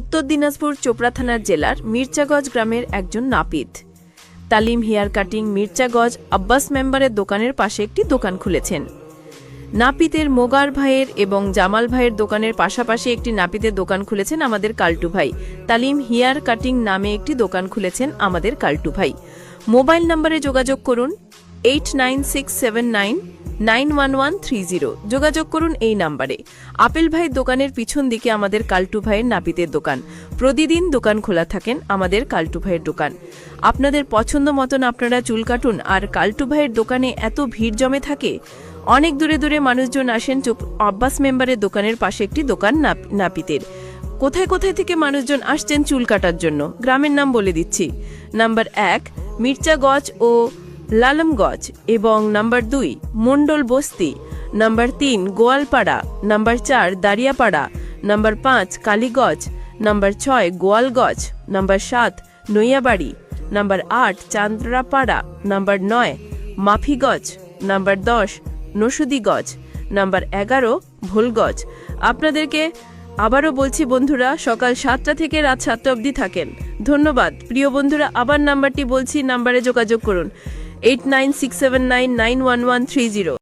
উত্তর দিনাজপুর চোপড়া থানার জেলার মির্চাগজ গ্রামের একজন নাপিত। তালিম হেয়ার কাটিং মির্চাগজ আব্বাস মেম্বারের দোকানের পাশে একটি দোকান খুলেছেন। নাপিতের মোগার ভাইয়ের এবং জামাল ভাইয়ের দোকানের পাশাপাশি একটি নাপিতের দোকান খুলেছেন আমাদের কাল্টু ভাই। তালিম হেয়ার কাটিং নামে একটি দোকান খুলেছেন আমাদের কাল্টু ভাই। মোবাইল নম্বরে যোগাযোগ করুন, eight nine six seven nine nine one one three zero. যোগাযোগ করুন এই নাম্বারে। আপেল ভাইয়ের দোকানের পিছন দিকে আমাদের কাল্টু ভাইয়ের নাপিতের দোকান। প্রতিদিন দোকান খোলা থাকেন আমাদের কাল্টু ভাইয়ের দোকান। আপনাদের পছন্দ মতন আপনারা চুল কাটুন আর কাল্টু ভাইয়ের দোকানে এত ভিড় জমে থাকে, অনেক দূরে দূরে মানুষজন আসেন চুপ আব্বাস মেম্বারের দোকানের পাশে একটি দোকান নাপ- নাপিতের। কোথায় কোথায় থেকে মানুষজন আসছেন চুল কাটার জন্য? গ্রামের নাম বলে দিচ্ছি। নাম্বার এক মির্চাগজ ও লালমগজ এবং নাম্বার দুই মন্ডল বস্তি, নাম্বার তিন গোয়ালপাড়া, নাম্বার চার দাঁড়িয়াপাড়া নাম্বার পাঁচ কালীগজ নাম্বার ছয় গোয়ালগজ নাম্বার সাত নৈয়াবাড়ি, নাম্বার আট চান্দ্রাপাড়া, নাম্বার নয় মাফিগজ নাম্বার দশ নসুদিগজ নাম্বার এগারো ভোলগজ আপনাদেরকে আবারও বলছি বন্ধুরা, সকাল সাতটা থেকে রাত সাতটা অবধি থাকেন। ধন্যবাদ। প্রিয় বন্ধুরা, আবার নাম্বারটি বলছি, নাম্বারে যোগাযোগ করুন। Eight nine six seven nine nine one one three zero